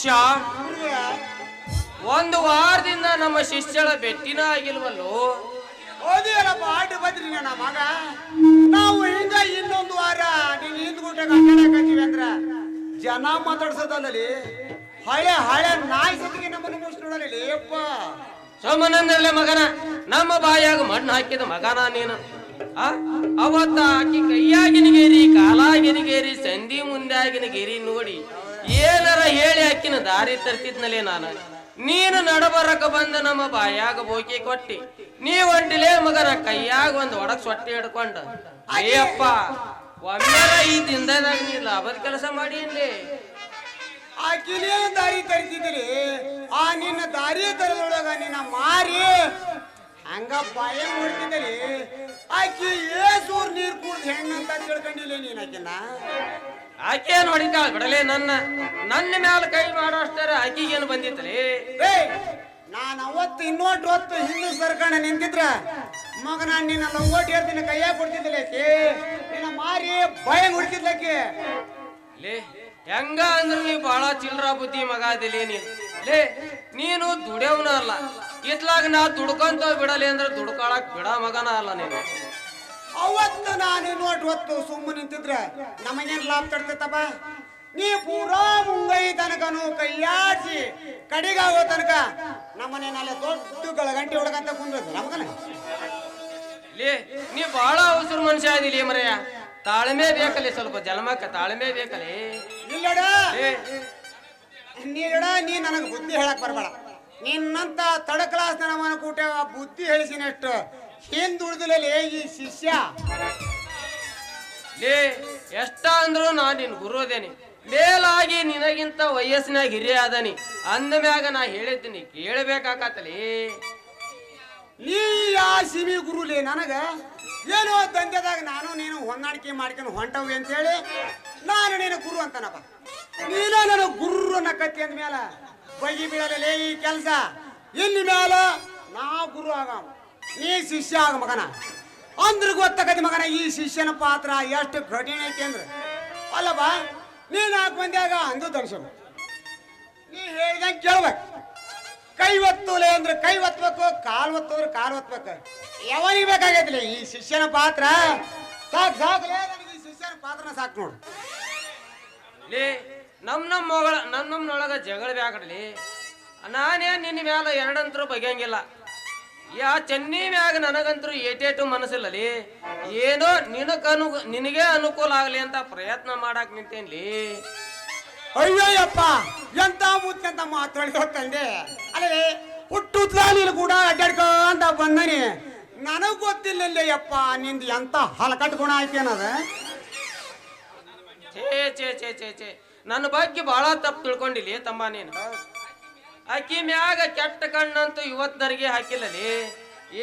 ಶಿಷ್ಯ? ಒಂದು ವಾರದಿಂದ ನಮ್ಮ ಶಿಷ್ಯಳ ಬೆಟ್ಟಿನ ಆಗಿಲ್ವಲ್ಲೋ? ಓದಿಯಲ್ಲಪ್ಪ ಆಟ ಬದ್ರಿ ನನ್ನ ಮಗ. ನಾವು ಹಿಂಗ ಇನ್ನೊಂದು ವಾರ ನೀನ್ ಹಿಂದ್ಗುಟ್ಟಾಗ ಅಡ್ಡಾಡಕತ್ತೀವಿ ಅಂದ್ರ. ಜನ ಮಾತಾಡ್ಸೋದಲ್ಲಲ್ಲಿ ಹಳೆ ಹಳೆ ನಾಯಿ ಸತಿಗೆ ನಮ್ಮನ್ನು ಮುಗಿಸ್ ನೋಡಲಿ ಅಪ್ಪ. ಸೋಮನಂದ್ರಲ್ಲೇ ಮಗನ? ನಮ್ಮ ಬಾಯಾಗ ಮಣ್ಣು ಹಾಕಿದ ಮಗನ ನೀನು? ಆ? ಅವತ್ತ ಆಕಿ ಕೈಯಾಗಿನಗೇರಿ ಕಾಲಾಗಿನಗೇರಿ ಸಂಧಿ ಮುಂದಾಗಿನಗೇರಿ ನೋಡಿ. ಏನಾರ ಹೇಳಿ ಹಾಕಿನ ದಾರಿ ತರ್ತಿದ್ನಲೇ ನಾನು. ನೀನು ನಡಬರಕ ಬಂದ ನಮ್ಮ ಬಾಯಾಗ ಬೋಕಿ ಕೊಟ್ಟಿ. ನೀ ಒಂಟಿಲೇ ಮಗನ ಕೈಯಾಗ ಒಂದು ಒಡಕ್ ಸೊಟ್ಟಿ ಹಿಡ್ಕೊಂಡ. ಅಯ್ಯಪ್ಪ ಒಮ್ಮೆ ಈ ದಿನದಾಗ ನೀ ಲಾಭದ ಕೆಲಸ ಮಾಡಿ ಆಕಿನೇ ದಾರಿ ತರಿಸಿದ್ರಿ. ಆ ನಿನ್ನ ದಾರಿ ತರದೊಳಗ ನಿನ್ನ ಮಾರಿ ಹಂಗ ಬಾಯ ಮಾಡ್ತಿದ್ರಿ ಆಕಿ ಕುಡ್ದು ಹೆಣ್ಣಂತ ತಿಳ್ಕೊಂಡಿಲ್ಲ ನೀನ್ ಆಕಿನ? ಆಕೆ ನೋಡಿದ್ದಾಳ ಬಿಡಲೇ ನನ್ನ? ನನ್ನ ಮ್ಯಾಲ ಕೈ ಮಾಡೋ ಅಷ್ಟರ ಆಕಿಗೇನು ರೀ ಹೇ ನಾನು ಅವತ್ತು ಇನ್ನೊಟ್ಟು ಹೊತ್ತು ಹಿಂದೆ ಸರ್ಕಂಡ ನಿಂತಿದ್ರ ಮಗ ಮಗನ ನಿನ್ನ ಲಂಗೋಟಿ ಹೇಳ್ತೀನಿ ಕೈಯಾಗ ಕೊಡ್ತಿದ್ದಿಲ್ಲ ಆಕಿ. ನಿನ್ನ ಮಾರಿ ಭಯ ಹೊಡಿತಿದ್ಲಕ್ಕೆ ಲೇ ಹೆಂಗ ಅಂದ್ರೆ ನೀ ಬಹಳ ಚಿಲ್ರ ಬುದ್ಧಿ ಮಗ ಅದಿಲಿ ನೀನ್? ಲೇ ನೀನು ದುಡಿಯವನ ಅಲ್ಲ. ಇತ್ಲಾಗ ನಾ ದುಡ್ಕೊಂತ ಬಿಡಲಿ ಅಂದ್ರೆ ದುಡ್ಕೊಳಕ್ ಬಿಡ ಮಗನ ಅಲ್ಲ ನೀನು. ಅವತ್ತು ನಾನು ನೋಟ್ ಹೊತ್ತು ಸುಮ್ಮನೆ ನಿಂತಿದ್ರೆ ನಮಗೇನು ಲಾಭ ತಡ್ತೈತಪ್ಪ ನೀ ಪೂರಾ ಮುಂಗೈ ತನಕನು ಕೈಯಾಡಿಸಿ ಕಡಿಗಾಗೋ ತನಕ ನಮ್ಮನೆಲ್ಲ ದೊಡ್ಡ ಗಳಗಂಟಿ ಹೊಡ್ಕಂತ ಕುಂದ್ರತಿ ನಮಗನ? ಲೇ ನೀ ಬಹಳ ಅವಸರ ಮನುಷ್ಯ ಆದಿಲಿ ಮರೆಯ ತಾಳ್ಮೆ ಬೇಕಲ್ಲಿ ಸ್ವಲ್ಪ ಜನ್ಮಕ್ಕ ತಾಳ್ಮೆ ಬೇಕಲ್ಲಿ ಇಲ್ಲಡ ನೀಡ ನೀ ನನಗೆ ಬುದ್ಧಿ ಹೇಳಕ್ ಬರಬೇಡ. ನಿನ್ನಂತ ತಡ ಕ್ಲಾಸ್ ನಮ್ಮನ ಕೂಟ ಬುದ್ಧಿ ಹೇಳಿಸಿನಷ್ಟು ಹಿಂದುಳಿದಲೇ ಈ ಶಿಷ್ಯ? ಲೇ ಎಷ್ಟ ಅಂದ್ರು ನಾ ನಿನ್ ಗುರು ಅದೇನಿ ಮೇಲಾಗಿ ನಿನಗಿಂತ ವಯಸ್ಸಿನಾಗ ಹಿರಿಯ ಅದನಿ. ಅಂದ ಮ್ಯಾಗ ನಾ ಹೇಳಿದ್ದೀನಿ ಕೇಳಬೇಕಾಕತ್ತಲಿ. ನೀ ಯಾ ಸಿಮಿ ಗುರುಲಿ ನನಗ ಏನೋ ದಂಧೆದಾಗ ನಾನು ನೀನು ಹೊಂದಾಣಿಕೆ ಮಾಡ್ಕೊಂಡು ಹೊಂಟವಿ ಅಂತೇಳಿ ನಾನು ನೀನು ಗುರು ಅಂತನಪ್ಪ. ನೀನೇ ನನ್ನ ಗುರು ನಕ್ಕತ್ತಿ ಅಂದ ಬಗಿ ಬೀಳಲೇ ಈ ಕೆಲಸ. ಇಲ್ಲಿ ಮ್ಯಾಲ ನಾ ಗುರು ಆಗ ನೀ ಶಿಷ್ಯ ಆಗ ಮಗನ. ಅಂದ್ರೆ ಗೊತ್ತಾಗತಿ ಮಗನ, ಈ ಶಿಷ್ಯನ ಪಾತ್ರ ಎಷ್ಟು ಕಠಿಣ ಐತಿ ಅಂದ್ರೆ. ಅಲ್ಲಪ್ಪ ನೀ ನಾಲ್ಕು ಮಂದಿಯಾಗ ಅಂದು ದರ್ಶನ. ನೀ ಹೇಳ್ದಂಗೆ ಕೇಳ್ಬೇಕು. ಕೈ ಒತ್ತುಲೆ ಅಂದ್ರೆ ಕೈ ಒತ್ತಬೇಕು ಕಾಲ್ ಒತ್ತಂದ್ರೆ ಕಾಲ್ ಒತ್ತಬೇಕು ಯಾವನಿಗೆ ಬೇಕಾಗೈತಿಲ್ಲ ಈ ಶಿಷ್ಯನ ಪಾತ್ರ? ಸಾಕು ಸಾಕು ನನಗೆ ಈ ಶಿಷ್ಯನ ಪಾತ್ರನ ಸಾಕು ನೋಡು. ಲೇ, ನಮ್ ನಮ್ಮ ಮಗಳ ನಮ್ ನಮ್ಮನೊಳಗ ಜಗಳ ಬ್ಯಾಕಡ್ಲಿ ನಾನೇ ನಿನ್ನ ಮ್ಯಾಲ ಎರಡಂತರೂ ಬಗೆಯಂಗಿಲ್ಲ. ಯಾ ಚೆನ್ನಿ ಮ್ಯಾಗ ನನಗಂತರೂ ಏಟೇಟು ಮನಸ್ಸಿಲ್ಲಲಿ? ಏನೋ ಅನು ನಿನಗೆ ಅನುಕೂಲ ಆಗಲಿ ಅಂತ ಪ್ರಯತ್ನ ಮಾಡಾಕ್ ನಿಂತೇನ್ಲಿ? ಅಯ್ಯಯ್ಯಪ್ಪ ಎಂತ ಮುತ್ತಂತ ಮಾತಾಡಿ ತಂದೆ ಅಲ್ಲೇ ಹುಟ್ಟುತ್ಲ ನೀನು ಕೂಡ ಅಡ್ಡಾಡ್ಕೊಂತ ಬಂದನಿ. ನನಗ್ ಗೊತ್ತಿಲ್ಲ ಯಪ್ಪ ನಿಂದು ಎಂತ ಹಲಕಟ್ ಗುಣ ಐತೇನದ ಛೇ ಛೇ ಛೇ ಛೇ ಛೇ. ನನ್ನ ಬಗ್ಗೆ ಬಹಳ ತಪ್ಪು ತಿಳ್ಕೊಂಡಿಲಿ ತಮ್ಮ ನೀನು. ಅಕ್ಕಿ ಮ್ಯಾಗ ಕೆಟ್ಟ ಕಣ್ಣಂತೂ ಇವತ್ತರಿಗೆ ಹಾಕಿಲ್ಲಲಿ?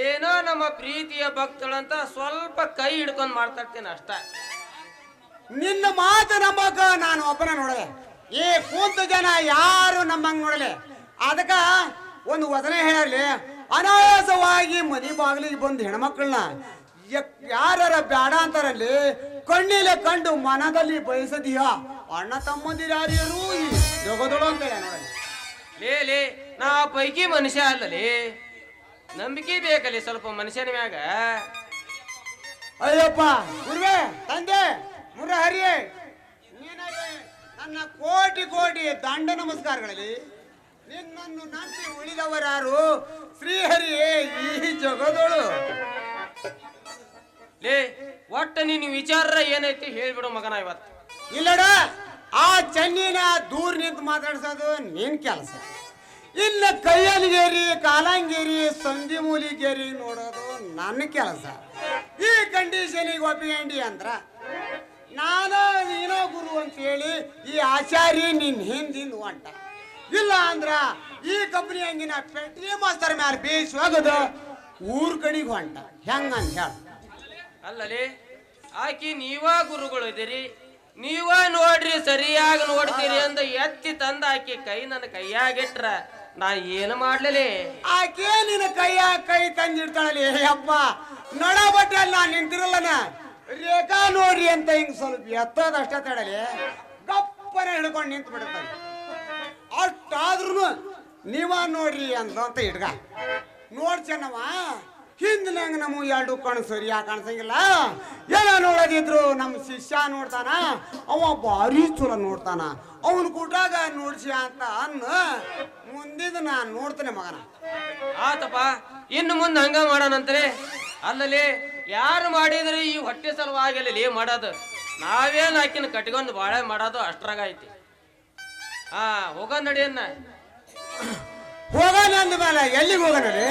ಏನೋ ನಮ್ಮ ಪ್ರೀತಿಯ ಭಕ್ತಳಂತ ಸ್ವಲ್ಪ ಕೈ ಹಿಡ್ಕೊಂಡು ಮಾತಾಡ್ತೀನಿ ಅಷ್ಟ. ನಿನ್ನ ಮಾತು ನಮಗ ನಾನು ಒಬ್ಬನ ನೋಡಲೆ ಈ ಕೂತು ಜನ ಯಾರು ನಮ್ಮಂಗ್ ನೋಡಲೆ ಅದಕ್ಕ ಒಂದು ವದನೆ ಹೇಳಲಿ. ಅನಾಯಾಸವಾಗಿ ಮದಿ ಬಾಗಿಲಿಗೆ ಬಂದು ಹೆಣ್ಮಕ್ಳನ್ನ ಯಾರ ಬ್ಯಾಡ ಅಂತಾರಲ್ಲಿ ಕಣ್ಣಿಲೆ ಕಂಡು ಮನದಲ್ಲಿ ಬಯಸದೀಯ? ಅಣ್ಣ ತಮ್ಮಂದಿರಾರಿಯರು ಈ ಜಗದೊಳು ಅಂತ ಹೇಳ ಲೇ ಲೇ ನಾ ಪೈಕಿ ಮನುಷ್ಯ ಅಲ್ಲಲಿ? ನಂಬಿಕೆ ಬೇಕಲ್ಲಿ ಸ್ವಲ್ಪ ಮನುಷ್ಯನ ಮ್ಯಾಗ? ಅಯ್ಯಪ್ಪ ಗುರುವೆ ತಂದೆ ಮುರ ಹರಿಯೇ ನನ್ನ ಕೋಟಿ ಕೋಟಿ ದಂಡ ನಮಸ್ಕಾರಗಳಲ್ಲಿ ನಿನ್ನನ್ನು ನಂಬಿ ಉಳಿದವರಾರು ಶ್ರೀಹರಿಯೇ ಈ ಜಗದೋಳು. ಲೇ ಒಟ್ಟ ನೀನು ವಿಚಾರ ಏನೈತಿ ಹೇಳ್ಬಿಡು ಮಗನ ಇವತ್ತು. ಇಲ್ಲಡ ಆ ಚೆನ್ನಿನ ದೂರ ನಿಂತು ಮಾತಾಡ್ಸೋದು ನಿನ್ ಕೆಲಸ. ಇನ್ನ ಕೈಯಲ್ಲಿಗೇರಿ ಕಾಲಂಗೇರಿ ಸಂಧಿ ಮೂಲಿಗೇರಿ ನೋಡೋದು ನನ್ನ ಕೆಲಸ. ಈ ಕಂಡೀಷನಿಗೆ ಒಪ್ಪಿಕೊಂಡಿ ಅಂದ್ರ, ನಾನು ನೀನೋ ಗುರು ಅಂತ ಹೇಳಿ ಈ ಆಚಾರಿ ನಿನ್ ಹಿಂದಿಂದ ಹೊಂಟ. ಇಲ್ಲ ಅಂದ್ರ ಈ ಕಂಪ್ನಿ ಹಂಗಿನ ಪೆಟ್ರಿ ಮಾಸ್ತರ್ ಮ್ಯಾಲ ಬೀಸ್ ಹೋಗೋದು ಊರ್ ಕಡೆಗೆ ಹೊಂಟ. ಹೆಂಗಂತ ಹೇಳ. ಅಲ್ಲಲ್ಲಿ ಆಕಿ ನೀವ ಗುರುಗಳು ಇದ್ದೀರಿ ನೀವ ನೋಡ್ರಿ ಸರಿಯಾಗಿ ನೋಡ್ತೀರಿ ಅಂದ ಎತ್ತಿ ತಂದ ಆಕಿ ಕೈ ನನ್ನ ಕೈಯಾಗಿಟ್ರ, ನಾ ಏನು ಮಾಡ್ಲಿ ಆಕೆ ನಿನ್ನ ಕೈಯ ಕೈ ತಂದಿಡ್ತಾಳಲಿ, ಅಪ್ಪ. ನಡ ಬಟ್ಟೆ ನಾ ನಿಂತಿರಲ್ಲನ. ರೇಖಾ ನೋಡ್ರಿ ಅಂತ ಹಿಂಗ್ ಸ್ವಲ್ಪ ಅಷ್ಟೇ ತಡಲಿ, ಗಪ್ಪನೆ ಹಿಡ್ಕೊಂಡು ನಿಂತು ಬಿಡ್ತಾನೆ ಅಷ್ಟಾದ್ರೂ ನೀವ ನೋಡ್ರಿ ಅಂತ ಇಡ್ಗ ನೋಡ್ ಚೆನ್ನವ ಹಿಂದಿನಂಗ ನಮ್ಮ ಎರಡು ಕಣ್ಣು ಸರಿಯಾಗಿ ಕಾಣಿಸಂಗಿಲ್ಲ. ಎಲ್ಲ ನೋಡೋದಿದ್ರು ನಮ್ಮ ಶಿಷ್ಯ ನೋಡ್ತಾನ ಅವ ಭಾರಿ ಚಲೋ ನೋಡ್ತಾನ. ಅವನ್ ಕೂಟಾಗ ನೋಡ್ಸಿ ಅಂತ ಅನ್ನ ಮುಂದಿದ ನಾನು ನೋಡ್ತೇನೆ ಮಗನ. ಆತಪ್ಪ ಇನ್ನು ಮುಂದೆ ಹಂಗ ಮಾಡೋಣಂತ್ರಿ. ಅಲ್ಲಲ್ಲಿ ಯಾರು ಮಾಡಿದ್ರೆ ಈ ಹೊಟ್ಟೆ ಸಲುವಾಗಿಲ್ಲ ಮಾಡೋದು? ನಾವೇನು ಆಕಿನ ಕಟ್ಕೊಂಡು ಬಾಳೆ ಮಾಡೋದು ಅಷ್ಟ್ರಾಗ ಐತಿ. ಹಾ ಹೋಗ ನಡಿಯನ್ನ ಹೋಗೋಣ ಅಂದ ಮೇಲೆ ಎಲ್ಲಿಗೆ ಹೋಗೋಣ ರೀ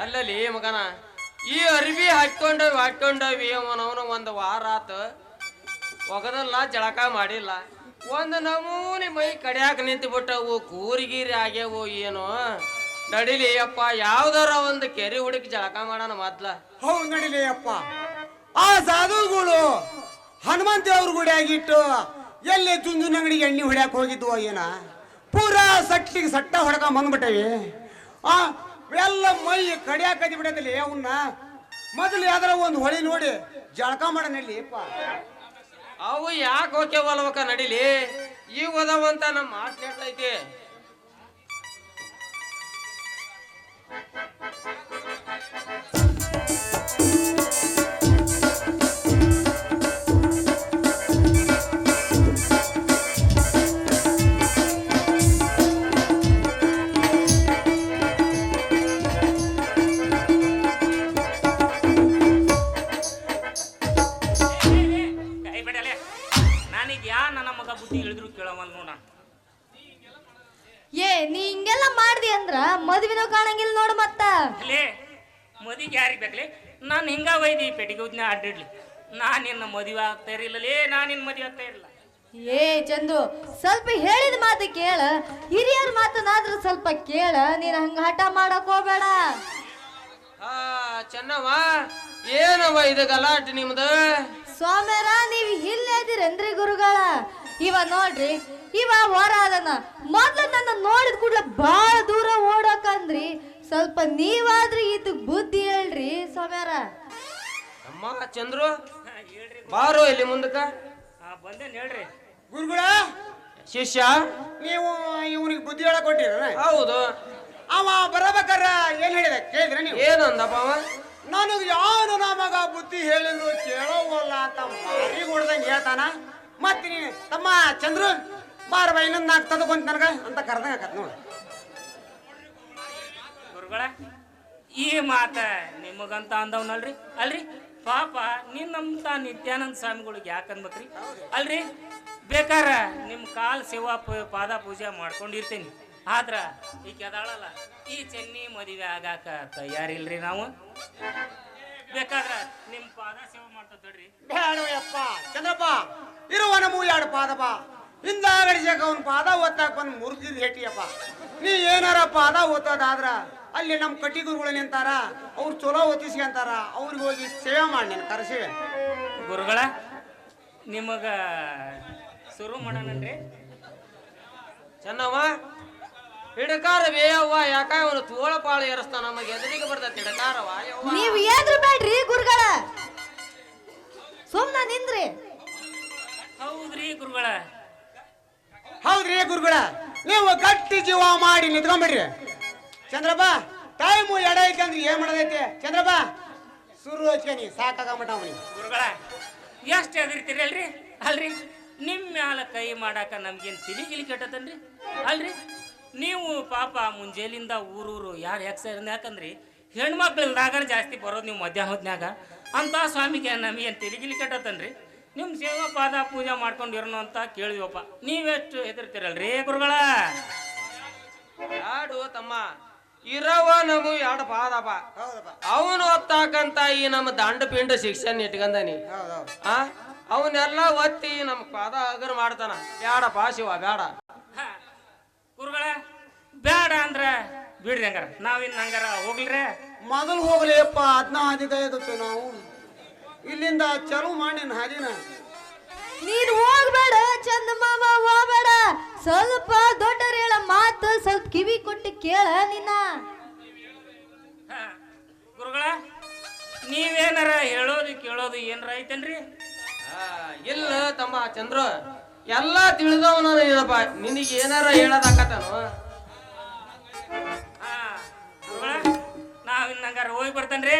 ಅಲ್ಲಲ್ಲಿ ಮಗನ, ಈ ಅರಿವಿ ಹಾಕೊಂಡವಿ ಹಾಕೊಂಡವಿ ಅವನವನು ಒಂದು ವಾರ ಆತ. ಒಗದಲ್ಲ ಜಳಕ ಮಾಡಿಲ್ಲ. ಒಂದು ನಮೂನಿ ಮೈ ಕಡಿಯಾಕ ನಿಂತು ಬಿಟ್ಟವು ಕೂರಿಗೀರಿ ಆಗ್ಯಾವು ಏನು? ನಡಿಲಿ ಅಪ್ಪ, ಯಾವ್ದಾರ ಒಂದು ಕೆರೆ ಹುಡುಕಿ ಜಳಕ ಮಾಡೋಣ ಮೊದ್ಲ. ಹೌದು ನಡಿಲಿ ಅಪ್ಪ. ಆ ಸಾಧುಗಳು ಹನುಮಂತ ಅವ್ರ ಗುಡಿಯಾಗಿಟ್ಟು ಎಲ್ಲಿ ಚುಂಜುನ ಅಂಗಡಿಗೆ ಎಣ್ಣೆ ಹೊಡ್ಯಾಕ ಹೋಗಿದ್ವು ಏನ? ಪೂರಾ ಸಟ್ಟಿಗೆ ಸಟ್ಟ ಹೊಡ್ಕೊಂಡ್ ಬಂದ್ಬಿಟ್ಟವಿ. ಆ ಎಲ್ಲ ಮೈ ಕಡಿಯಾಕದಿ ಬಿಡದಲ್ಲಿ ಅವನ್ನ ಮೊದಲು ಯಾವ್ದಾರ ಒಂದು ಹೊಳಿ ನೋಡಿ ಜಳಕ ಮಾಡನಲ್ಲಿ ಅಪ್ಪ ಅವು ಯಾಕೆ ಹೋಗ್ಯವಲ್ವಕ ನಡಿಲಿ? ಈಗ ಓದವಂತ ನಮ್ಮ Thank ಕೈ ನಾನೀಗ ಯಾ ನನ್ನ ಮಗ ಬುದ್ಧಿ ಹೇಳಿದ್ರು ಕೇಳವಲ್ ನೋಡ. ಏ ನೀ ಹಿಂಗೆಲ್ಲ ಮಾಡ್ದಿ ಅಂದ್ರ ಮದ್ವಿನೂ ಕಾಣಂಗಿಲ್ಲ ನೋಡು ಮತ್ತ. ಲೇ ಮದಿಗೆ ಯಾರಿಗೆ ಬೇಕಲಿ? ನಾನು ಹಿಂಗ ಒಯ್ದಿ ಪೆಟ್ಟಿಗೆ ಉದ್ನ ಅಡ್ಡಿಡ್ಲಿ. ನಾನು ನಿನ್ನ ಮದುವೆ ಆಗ್ತಾ ಇರಲಿಲ್ಲ ಲೇ ನಾನು ನಿನ್ನ ಮದುವೆ ಆಗ್ತಾ ಇರಲಿಲ್ಲ. ಏ ಚಂದು ಸ್ವಲ್ಪ ಹೇಳಿದ ಮಾತು ಕೇಳ. ಹಿರಿಯರ ಮಾತನಾದ್ರೂ ಸ್ವಲ್ಪ ಕೇಳ. ನೀನು ಹಂಗ ಹಠ ಮಾಡಕ್ ಹೋಗ್ಬೇಡ. ಆ ಚೆನ್ನವ ಏನವ ಇದು ಗಲಾಟೆ ನಿಮ್ದು? ಇವ ನೋಡ್ರಿ ಇವ ಹೋರಾದನ ಅದನ. ಮೊದ್ಲು ನನ್ನ ನೋಡಿದ ಕೂಡ್ಲ ಬಹಳ ದೂರ ಓಡಕಂದ್ರಿ. ಸ್ವಲ್ಪ ನೀವಾದ್ರಿ ಇದು ಬುದ್ಧಿ ಹೇಳ್ರಿ ಸೋಮ್ಯಾರ. ಅಮ್ಮ ಚಂದ್ರು ಬಾರು ಹೇಳ್ರಿ ಬಾರೋ ಇಲ್ಲಿ ಮುಂದಕ್ಕ. ಬಂದೇನ್ ಬಂದೇನು ಹೇಳ್ರಿ. ಗುರುಗಳ ಶಿಷ್ಯ. ನೀವು ಇವನಿಗೆ ಬುದ್ಧಿ ಹೇಳಕ್ ಕೊಟ್ಟಿರ ಹೌದು. ಅವ ಬರಬೇಕಾರ ಏನ್ ಹೇಳಿದ? ಕೇಳಿದ್ರೆ ನೀವು? ಏನಂದಪ್ಪ ಅವ? ನನಗೆ ಯಾರು ನಮಗ ಬುದ್ಧಿ ಹೇಳಿದ್ರು ಕೇಳೋವಲ್ಲ ಅಂತ ಮಾರಿ ಹೊಡ್ದಂಗೆ ಹೇಳ್ತಾನ. ಮತ್ತೆ ನೀ ತಮ್ಮ ಚಂದ್ರು ಬಾರ ಬಾ ಇನ್ನೊಂದು ನಾಲ್ಕು ತದಕೊಂತ ನನಗ ಅಂತ ಕರ್ದಂಗ ನೋಡಿ. ಗುರುಗಳ, ಈ ಮಾತ ನಿಮಗಂತ ಅಂದವನಲ್ರಿ? ಅಲ್ರಿ? ಪಾಪ, ನಿನ್ನಂತ ನಿತ್ಯಾನಂದ ಸ್ವಾಮಿಗಳಿಗೆ ಯಾಕೆ ಅನ್ಬೇಕ್ರಿ? ಅಲ್ರಿ? ಬೇಕಾರ ನಿಮ್ಮ ಕಾಲ್ ಸೇವಾ ಪಾದ ಪೂಜೆ ಮಾಡ್ಕೊಂಡಿರ್ತೀನಿ. ಆದ್ರ ಈ ಕೆದಾಳಲ್ಲ ಈ ಚೆನ್ನಿ ಮದುವೆ ಆಗಾಕ ತಯಾರಿಲ್ರಿ ನಾವು? ಬೇಕಾದ್ರ ನಿಮ್ಮ ಪಾದ ಸೇವೆ ಮಾಡ್ತದ್ರಿ ಬೇಡವಯ್ಯಪ್ಪ ಚಂದ್ರಪ್ಪ ಇರುವ ನಮ್ಮ ಎರಡು ಪಾದಪ್ಪ ಹಿಂದ ಅವ್ನ ಅವನ ಪಾದ ಒತ್ತಾಕ ಬಂದು ಮುರಿದಿದ್ ಹೇಟಿಯಪ್ಪ. ನೀ ಏನಾರ ಪಾದ ಒತ್ತೋದಾದ್ರ ಅಲ್ಲಿ ನಮ್ಮ ಕಟ್ಟಿ ಗುರುಗಳು ನಿಂತಾರ ಅವ್ರು ಚಲೋ ಒತ್ತಿಸ್ಕೊಂತಾರ ಅವ್ರಿಗೆ ಹೋಗಿ ಸೇವೆ ಮಾಡಿ ನೀನು ಕರೆಸಿ. ಗುರುಗಳ ನಿಮಗ ಶುರು ಮಾಡೋಣನ್ರಿ. ಚೆನ್ನವ್ವ ಹಿಡಕಾರ ಬೇಯವ್ವ ಯಾಕ ಅವನು ತೋಳ ಪಾಳು ಏರಿಸ್ತಾನ ನಮಗೆ ಎದುರಿಗೆ ಬರ್ತೈತಿ ಹಿಡಕಾರವ. ಯವ್ವ. ನೀವ್ ಗುರುಗಳ. ಹೌದ್ರಿ ಗುರುಗಳ ನೀವು ಗಟ್ಟಿ ಜೀವ ಮಾಡಿ ನಿಂತ್ಕೊಂಡ್ಬಿಡ್ರಿ ಚಂದ್ರಪ್ಪ ಟೈಮು ಎಡ ಐತೆ ಅಂದ್ರೆ ಏನ್ ಮಾಡೋದೈತೆ? ಚಂದ್ರಪ್ಪ ಸುರು ಹಚ್ಕನಿ ಸಾಕಾಗಬಿಟ್ಟ ಅವನಿಗೆ. ಗುರುಗಳ ಎಷ್ಟು ಎದಿರ್ತೀರಿ ಅಲ್ರಿ? ಅಲ್ರಿ? ನಿಮ್ಮ ಮ್ಯಾಲ ಕೈ ಮಾಡಾಕ ನಮ್ಗೇನು ತಿಳಿ ಗಿಲಿ ಕೆಟ್ಟತನ್ರಿ? ಅಲ್ರಿ? ನೀವು ಪಾಪ ಮುಂಜಾಲಿಂದ ಊರೂರು ಯಾರು ಹೆಕ್ಸ ಯಾಕಂದ್ರಿ ಹೆಣ್ಮಕ್ಳು ಇಲ್ದಾಗ ಜಾಸ್ತಿ ಬರೋದು ನೀವು ಮಧ್ಯಾಹ್ನ ಹೊತ್ನ್ಯಾಗ ಅಂತ ಸ್ವಾಮಿಗೆ ನಮಗೇನು ತಿರುಗಿಲಿ ಕೆಟ್ಟತನ್ರಿ? ನಿಮ್ಮ ಸೇವಾ ಪಾದ ಪೂಜೆ ಮಾಡ್ಕೊಂಡು ಇರೋನು ಅಂತ ಕೇಳಿದ್ವಪ್ಪ. ನೀವೆಷ್ಟು ಹೆದರ್ತೀರಲ್ರಿ ಗುರುಗಳ? ಯಾಡು ತಮ್ಮ ಇರವ ನಮು ಎರಡು ಪಾದಪ್ಪ. ಹೌದಪ್ಪ. ಅವನು ಒತ್ತಾಕಂತ ಈ ನಮ್ಮ ದಂಡ ಪಿಂಡ ಶಿಕ್ಷಣ ಇಟ್ಕಂದಾನಿ ಆ? ಅವನ್ನೆಲ್ಲ ಒತ್ತಿ ನಮ್ಮ ಪಾದ ಅಗರ್ ಮಾಡ್ತಾನ. ಬ್ಯಾಡಪ್ಪ ಶಿವ ಬ್ಯಾಡ. ಹ, ಗುರುಗಳ ಬೇಡ ಅಂದ್ರ ಬಿಡ್ರಿ ಹಂಗಾರ. ನಾವಿನ್ ಹಂಗಾರ ಹೋಗ್ಲಿ ಮೊದಲು ಹೋಗ್ಲಿಯಪ್ಪ ಅದನ್ನ ಹಾದಿ ಕೈಗೊತ್ತು ನಾವು. ಇಲ್ಲಿಂದ ಚಲು ಮಾಡಿ ಹಾದಿನ ನೀನ್ ಹೋಗ್ಬೇಡ ಚಂದ ಮಾಮ ಹೋಗ್ಬೇಡ. ಸ್ವಲ್ಪ ದೊಡ್ಡರ ಹೇಳ ಮಾತು ಸ್ವಲ್ಪ ಕಿವಿ ಕೊಟ್ಟು ಕೇಳ ನಿನ್ನ. ಹ, ಗುರುಗಳ ನೀವೇನಾರ ಹೇಳೋದು ಕೇಳೋದು ಏನಾರ ಐತೇನ್ರಿ? ಇಲ್ಲ ತಮ್ಮ ಚಂದ್ರ ಎಲ್ಲ ತಿಳಿದವನ ಹೇಳಪ್ಪ ನಿನಗೆ ಏನಾರ ಹೇಳೋದಾಕತ್ತಾನು? ನಾವ್ ಇನ್ನಂಗಾರ ಹೋಗಿ ಬರ್ತೇನ್ರಿ.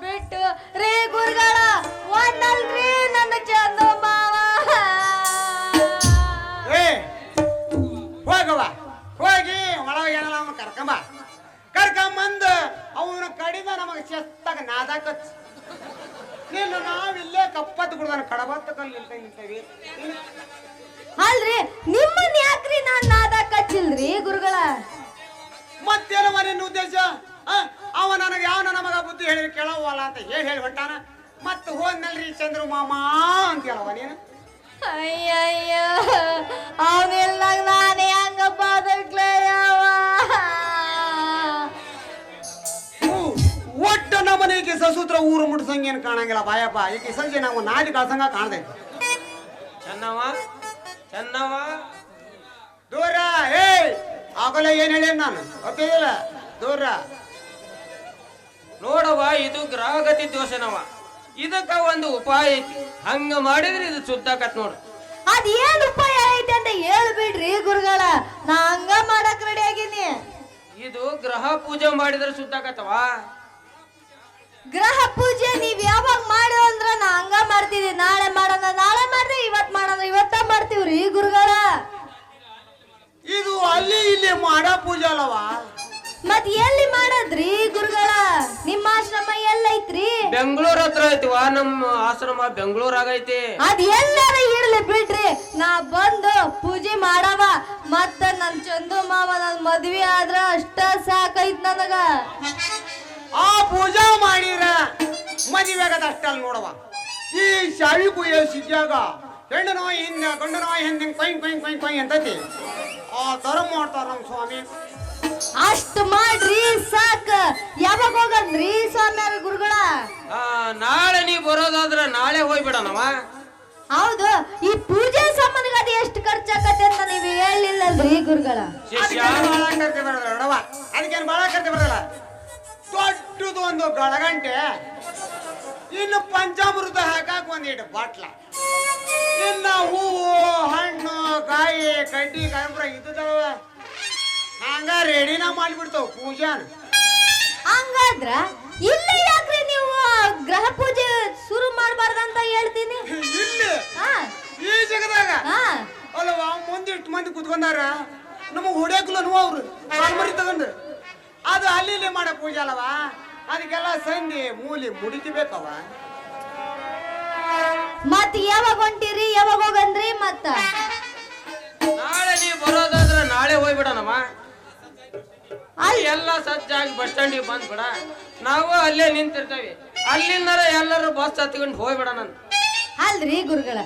ಬಿಟ್ಟು ರೇ ಗುರುಗಳ ಒಂದಲ್ರಿ ನನ್ನ ಚಂದ ಮಾವ. ಏ ಹೋಗವ ಹೋಗಿ ಒಳಗೆ ಏನಲ್ಲ ಅವನು ಕರ್ಕಂಬ. ಕರ್ಕೊಂಬಂದು ಅವನ ಕಡಿದ ನಮಗೆ ಚೆತ್ತಾಗ ನಾದಾಕತ್ ನೀನು ನಾವಿಲ್ಲೇ ಕಪ್ಪತ್ತು ಕುಡ್ದಾನ ಕಡಬತ್ತ ಕಲ್ಲು ನಿಂತ ನಿಂತವಿ ಅಲ್ರಿ ನನಗೆ ಯಾವ ನಮಗ ಬುದ್ಧಿ ಹೇಳಿ ಕೇಳವಲ್ಲ ಅಂತ ಹೇಳಿ ಹೇಳಿ ಹೊಂಟಾನ? ಮತ್ತೆ ಹೋದ್ನಲ್ರಿ ಚಂದ್ರು ಮಾಮ ಅಂತ ಹೇಳವ ನೀನು. ಅಯ್ಯಯ್ಯ ಅವನಿಲ್ಲ ನಾನೇ ಹಂಗಪ್ಪ ಒಟ್ಟು ನಮ್ಮನೆಗೆ ಸಸೂತ್ರ ಊರು ಮುಟ್ಸಂಗೇನು ಕಾಣಂಗಿಲ್ಲ ಬಾಯಪ್ಪ. ಈಗ ಸಂಜೆ ನಾವು ನಾಡಿ ಕಳ್ಸಂಗ ಕಾಣ್ದೆ ಚೆನ್ನವ ಚೆನ್ನವ ದೂರ ಏ ಆಗಲೇ ಏನ್ ಹೇಳಿ ನಾನು? ಗೊತ್ತಿಲ್ಲ ದೂರ ನೋಡವ ಇದು ಗ್ರಹಗತಿ ದೋಷನವ ಇದಕ್ಕ ಒಂದು ಉಪಾಯ ಐತಿ. ಹಂಗ ಮಾಡಿದ್ರೆ ಇದು ಸುದ್ದಾಕತ್ ನೋಡು. ಅದ್ ಏನ್ ಉಪಾಯ ಐತೆ ಅಂತ ಹೇಳ್ಬಿಡ್ರಿ ಗುರುಗಳ. ನಾ ಹಂಗ ಮಾಡಕ್ ರೆಡಿ ಆಗಿನಿ. ಇದು ಗ್ರಹ ಪೂಜೆ ಮಾಡಿದ್ರೆ ಸುದ್ದಾಕತ್ತವ ಗ್ರಹ ಪೂಜೆ ನೀವ್ ಯಾವಾಗ ಮಾಡೋ ಅಂದ್ರ ನಾ ಹಂಗ ಮಾಡ್ತೀವಿ ನಾಳೆ ಮಾಡೋಣ ನಾಳೆ ಮಾಡ್ರಿ ಇವತ್ ಬೆಂಗಳೂರ್ ಹತ್ರ ಐತಿವ ನಮ್ಮ ಆಶ್ರಮ ಬೆಂಗಳೂರಾಗ ಐತಿ ಅದ್ ಎಲ್ಲಾರ ಇರ್ಲಿ ಬಿಡ್ರಿ. ನಾ ಬಂದು ಪೂಜೆ ಮಾಡವ ಮತ್ತ ನನ್ ಚಂದು ಮಾವ ನನ್ ಮದ್ವಿ ಆದ್ರ ಅಷ್ಟ ಸಾಕೈತ್ ನನಗ. ಆ ಪೂಜಾ ಮಾಡಿರ ಮದುವೆಗದ ಅಷ್ಟಲ್ಲಿ ನೋಡವ ಈ ಶಾವಿ ಪೂಜೆ ಸಿದ್ಯಾಗ ಹೆಣ್ಣನೋ ನೋಯ್ ಹಿಂದ ಗಂಡು ನೋಯ್ ಹಿಂದ ಕೊಯ್ ಕೊಯ್ ಕೊಯ್ ಕೊಯ್ ಅಂತೈತಿ. ಆ ತರ ಮಾಡ್ತಾರ ನಮ್ಮ ಸ್ವಾಮಿ. ಅಷ್ಟ್ ಮಾಡ್ರಿ ಸಾಕ. ಯಾವಾಗ ಹೋಗಂದ್ರಿ ಸ್ವಾಮಿಯಾರ ಗುರುಗಳ? ನಾಳೆ ನೀ ಬರೋದಾದ್ರೆ ನಾಳೆ ಹೋಗ್ಬಿಡಣವ. ಹೌದು ಈ ಪೂಜೆ ಸಾಮಾನಿಗೆ ಅದು ಎಷ್ಟು ಖರ್ಚಾಗತ್ತೆ ಅಂತ ನೀವು ಹೇಳಿಲ್ಲಲ್ರಿ ಗುರುಗಳ? ಶಿಷ್ಯ ಅದಕ್ಕೇನ್ ಬಾಳ ಕರ್ತಿ ಬರೋದಿಲ್ಲ ನೋಡವ ಅದಕ್ಕೇನು ಬಾಳ ಕರ್ತಿ ಬರಲ್ಲ. ದೊಡ್ಡದು ಒಂದು ಗಳಗಂಟೆ ಇನ್ನು ಪಂಚಾಮೃತ ಹಾಕಾಕ ಒಂದಿಟ್ಟು ಬಾಟ್ಲ. ಇನ್ನ ಹೂವು ಹಣ್ಣು ಕಾಯಿ ಕಡ್ಡಿ ಕಾಯಿ ಇದ್ದದವ ಹಂಗ ರೆಡಿನ ಮಾಡ್ಬಿಡ್ತಾವ ಪೂಜಾರ್. ಹಂಗಾದ್ರ ಇಲ್ಲಿ ಯಾಕ್ರಿ ನೀವು ಗ್ರಹ ಪೂಜೆ ಶುರು ಮಾಡ್ಬಾರ್ದಂತ ಹೇಳ್ತೀನಿ? ಇಲ್ಲಿ? ಈ ಜಗದಾಗ? ಅಲ್ಲವ ಮುಂದೆ ಇಷ್ಟು ಮಂದಿ ಕುತ್ಕೊಂಡಾರ? ನಮಗೆ ಹೊಡೆಯಕ್ಕೂ ನೋವು ಅವ್ರು ಕಾಲ್ಮರಿ ತಗೊಂಡು. ಅದು ಅಲ್ಲಿ ಇಲ್ಲಿ ಮಾಡೋ ಪೂಜೆ ಅಲ್ಲವ ಅದಕ್ಕೆಲ್ಲ ಸಂಧಿ ಮೂಲಿ ಮುಡಿತಿಬೇಕವ ಮತ್ ಯಾವಾಗ ಹೊಂಟಿರಿ ಯಾವಾಗ ಹೋಗಂದ್ರಿ ಮತ್ತ? ಎಲ್ಲ ಸಜ್ಜಾಗಿ ಬಸ್ ಸ್ಟ್ಯಾಂಡಿಗೆ ಬಂದ್ಬಿಡ ನಾವು ಅಲ್ಲೇ ನಿಂತಿರ್ತೇವೆ. ಅಲ್ಲಿಂದ ಎಲ್ಲರೂ ಬಸ್ ಹತ್ಕೊಂಡು ನಾನು ಅಲ್ರಿ ಗುರುಗಳ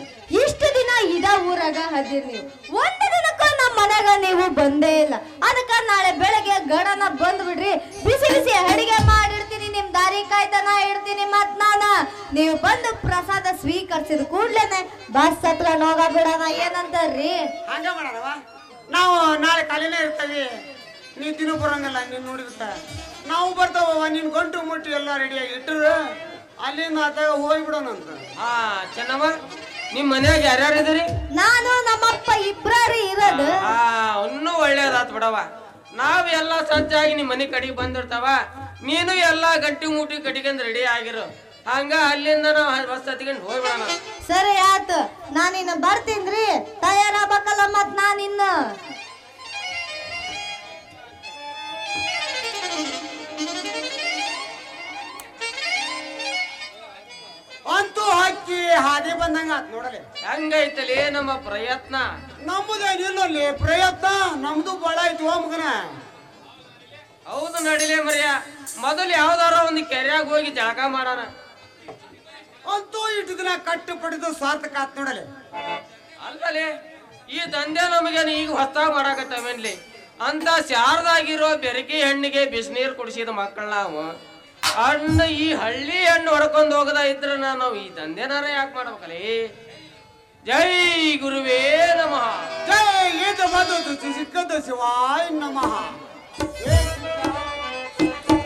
ಇಷ್ಟು ದಿನ ಇದ ಊರಾಗ ಹದಿರ್ ನೀವು. ಒಂದು ದಿನಕ್ಕೂ ನಮ್ಮ ಮನೆಗ ನೀವು ಬಂದೇ ಇಲ್ಲ. ಅದಕ್ಕ ನಾಳೆ ಬೆಳಗ್ಗೆ ಗಡನ ಬಂದ್ಬಿಡ್ರಿ ಬಿಸಿ ಬಿಸಿ ಅಡಿಗೆ ಮಾಡಿರ್ತೀನಿ ನಿಮ್ ದಾರಿ ಕಾಯ್ತಾನ ಇಡ್ತೀನಿ ಮತ್ ನಾನ. ನೀವು ಬಂದು ಪ್ರಸಾದ ಸ್ವೀಕರಿಸಿದ ಕೂಡ್ಲೇನೆ ಬಸ್ ಹತ್ರ ಹೋಗ ಬಿಡೋಣ ಏನಂತಾರ್ರಿ? ಹಂಗ ಮಾಡವ ನಾವು ನಾಳೆ ಕಾಲಿನೇ ಇರ್ತೇವೆ. ನೀ ತಿನ್ನೋ ಬರಂಗಿಲ್ಲ ನೀನ್ ನೋಡಿರ್ತ ನಾವು ಬರ್ತಾವ ನಿನ್ ಗಂಟು ಮುಟ್ಟು ಎಲ್ಲ ರೆಡಿಯಾಗಿ ಇಟ್ಟರು. ಅಲ್ಲಿಂದ ಆತಾಗ ಹೋಗ್ಬಿಡೋಣ ಅಂತ. ಹಾ ಚೆನ್ನವ ನಿಮ್ ಮನ್ಯಾಗ ಯಾರ್ಯಾರು ಇದ್ರಿ ನಾನು ನಮ್ಮಪ್ಪ ಇಬ್ರಾರಿ ಇರೋದು. ಆ ಇನ್ನೂ ಒಳ್ಳೇದಾತ್ ಬಿಡವ ನಾವ್ ಎಲ್ಲ ಸಜ್ಜಾಗಿ ನಿಮ್ ಮನೆ ಕಡೆಗೆ ಬಂದಿರ್ತಾವ. ನೀನು ಎಲ್ಲಾ ಗಂಟಿ ಮೂಟಿ ಕಟಿಕೊಂಡ್ ರೆಡಿ ಆಗಿರು. ಹಂಗ ಅಲ್ಲಿಂದ ನಾವು ಬಸ್ ಹತ್ಕೊಂಡು ಹೋಗ್ಬಿಡೋಣ ಸರಿ ಆತು. ನಾನಿನ್ನ ಬರ್ತೀನ್ರಿ ತಯಾರಾಗಬೇಕಲ್ಲ ಮತ್ ನಾನಿನ್ನ ಹಾದಿ ಬಂದಂಗ ಆತ್ ನೋಡಲಿ. ಹೆಂಗೈತಲಿ ನಮ್ಮ ಪ್ರಯತ್ನ. ನಮ್ಮದೇನಿಲ್ಲಲ್ಲಿ ಪ್ರಯತ್ನ ನಮ್ದು ಬಾಳ ಐತಿ ಓ ಮಗನ. ಹೌದು ನಡಿಲೇ ಮರಿಯ. ಮೊದಲು ಯಾವ್ದಾರ ಒಂದು ಕೆರೆಯಾಗ ಹೋಗಿ ಜಳಕ ಮಾಡಾರ ಅಂತೂ ಇಷ್ಟು ದಿನ ಕಟ್ಟು ಪಡೆದು ಸ್ವಾರ್ಥಕ್ಕೆ ಆತ್ ನೋಡಲಿ. ಅಲ್ಲಲೇ ಈ ದಂಧೆ ನಮಗೆ ಈಗ ಹೊತ್ತ ಮಾಡಾಕತ್ತವೇನ್ಲಿ? ಅಂತ ಶಾರದಾಗಿರೋ ಬೆರಕಿ ಹೆಣ್ಣಿಗೆ ಬಿಸಿನೀರು ಕುಡಿಸಿದ ಮಕ್ಕಳ ನಾವು ಹಣ್ಣು ಈ ಹಳ್ಳಿ ಹಣ್ಣು ಹೊಡ್ಕೊಂಡು ಹೋಗದ ಇದ್ರ ನಾವು ಈ ದಂಧೆನಾರ ಯಾಕೆ ಮಾಡ್ಬೇಕಲ್ಲಿ ಜೈ ಗುರುವೇ ನಮಃ. ಜೈ ಇದು ಮಾತು ಸಿಕ್ಕದ ಶಿವಾಯ ನಮಃ.